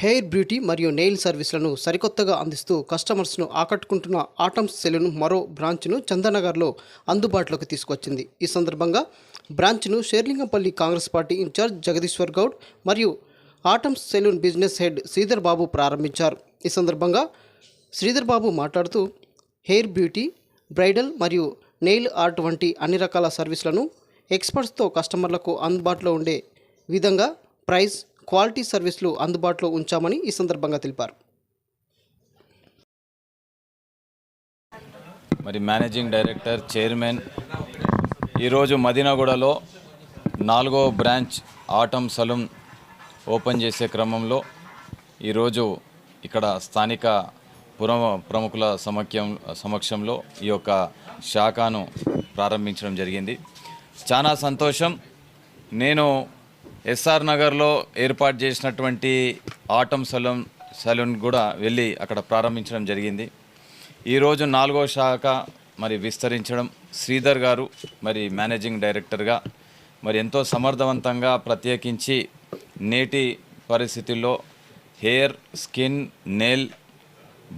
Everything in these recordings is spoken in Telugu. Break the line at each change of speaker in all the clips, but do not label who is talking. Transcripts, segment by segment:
హెయిర్ బ్యూటీ మరియు నెయిల్ సర్వీసులను సరికొత్తగా అందిస్తూ కస్టమర్స్ను ఆకట్టుకుంటున్న ఆటమ్స్ సెలూన్ మరో బ్రాంచ్ను చందనగర్లో అందుబాటులోకి తీసుకొచ్చింది. ఈ సందర్భంగా బ్రాంచ్ను షేర్లింగంపల్లి కాంగ్రెస్ పార్టీ ఇన్ఛార్జ్ జగదీశ్వర్ గౌడ్ మరియు Atoms salon business head Sridhar Babu ప్రారంభించారు. ఈ సందర్భంగా శ్రీధర్ బాబు మాట్లాడుతూ హెయిర్ బ్యూటీ బ్రైడల్ మరియు నెయిల్ ఆర్ట్ వంటి అన్ని రకాల సర్వీసులను ఎక్స్పర్ట్స్తో కస్టమర్లకు అందుబాటులో ఉండే విధంగా ప్రైస్ క్వాలిటీ సర్వీసులు అందుబాటులో ఉంచామని ఈ సందర్భంగా తెలిపారు.
మరి మేనేజింగ్ డైరెక్టర్ చైర్మన్ ఈరోజు మదీనాగూడలో నాలుగో బ్రాంచ్ ఆటం సలూన్ ఓపెన్ చేసే క్రమంలో ఈరోజు ఇక్కడ స్థానిక పుర ప్రముఖుల సమఖ్యం సమక్షంలో ఈ యొక్క శాఖను ప్రారంభించడం జరిగింది. చాలా సంతోషం. నేను ఎస్ఆర్ నగర్లో ఏర్పాటు చేసినటువంటి ఆటం సలూన్ సలూన్ కూడా వెళ్ళి అక్కడ ప్రారంభించడం జరిగింది. ఈరోజు నాలుగో శాఖ మరి విస్తరించడం శ్రీధర్ గారు మరి మేనేజింగ్ డైరెక్టర్గా మరి ఎంతో సమర్థవంతంగా ప్రత్యేకించి నేటి పరిస్థితుల్లో హెయిర్ స్కిన్ నెయిల్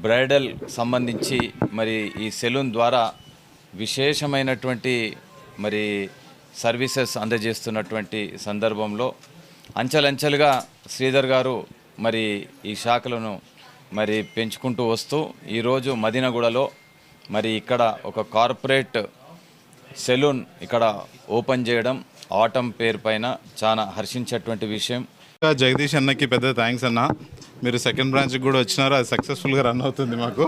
బ్రైడల్ సంబంధించి మరి ఈ సెలూన్ ద్వారా విశేషమైనటువంటి మరి సర్వీసెస్ అందజేస్తున్నటువంటి సందర్భంలో అంచెలంచెలుగా శ్రీధర్ గారు మరి ఈ శాఖలను మరి పెంచుకుంటూ వస్తూ ఈరోజు మదినగూడలో మరి ఇక్కడ ఒక కార్పొరేట్ సెలూన్ ఇక్కడ ఓపెన్ చేయడం ఆటం పేరు పైన చాలా హర్షించేటువంటి విషయం.
ఇంకా జగదీష్ అన్నకి పెద్ద థ్యాంక్స్ అన్న. మీరు సెకండ్ బ్రాంచ్కి కూడా వచ్చినారు అది సక్సెస్ఫుల్గా రన్ అవుతుంది మాకు.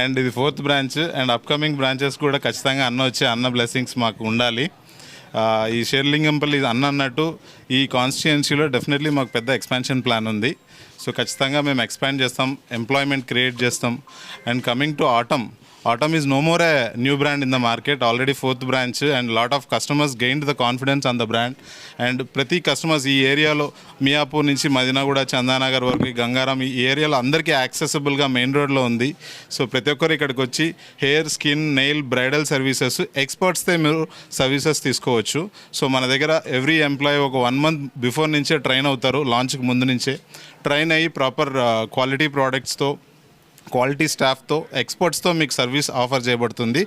అండ్ ఇది fourth branch and upcoming branches కూడా ఖచ్చితంగా అన్న వచ్చే అన్న బ్లెస్సింగ్స్ మాకు ఉండాలి. ఈ షేర్లింగంపల్లి అన్న అన్నట్టు ఈ కాన్స్టిట్యుయెన్సీలో డెఫినెట్లీ మాకు పెద్ద ఎక్స్పాన్షన్ ప్లాన్ ఉంది. సో ఖచ్చితంగా మేము ఎక్స్పాండ్ చేస్తాం ఎంప్లాయ్మెంట్ క్రియేట్ చేస్తాం. And coming to Atom Atom is no more a new brand in the market already fourth branch and lot of customers gained the confidence on the brand and ప్రతి కస్టమర్స్ ఈ ఏరియాలో మియాపూర్ నుంచి మదినాగూడ చందానగర్ వరకు గంగారం ఈ ఏరియాలో అందరికీ యాక్సెసిబుల్గా మెయిన్ రోడ్లో ఉంది. సో ప్రతి ఒక్కరు ఇక్కడికి వచ్చి hair skin nail bridal services ఎక్స్పర్ట్స్తో మీరు సర్వీసెస్ తీసుకోవచ్చు. సో మన దగ్గర ఎవ్రీ ఎంప్లాయీ ఒక వన్ మంత్ బిఫోర్ నుంచే ట్రైన్ అవుతారు లాంచ్కి ముందు నుంచే. ట్రైన్ అయ్యి ప్రాపర్ క్వాలిటీ ప్రోడక్ట్స్తో క్వాలిటీ స్టాఫ్తో ఎక్స్పర్ట్స్తో మీకు సర్వీస్ ఆఫర్ చేయబడుతుంది.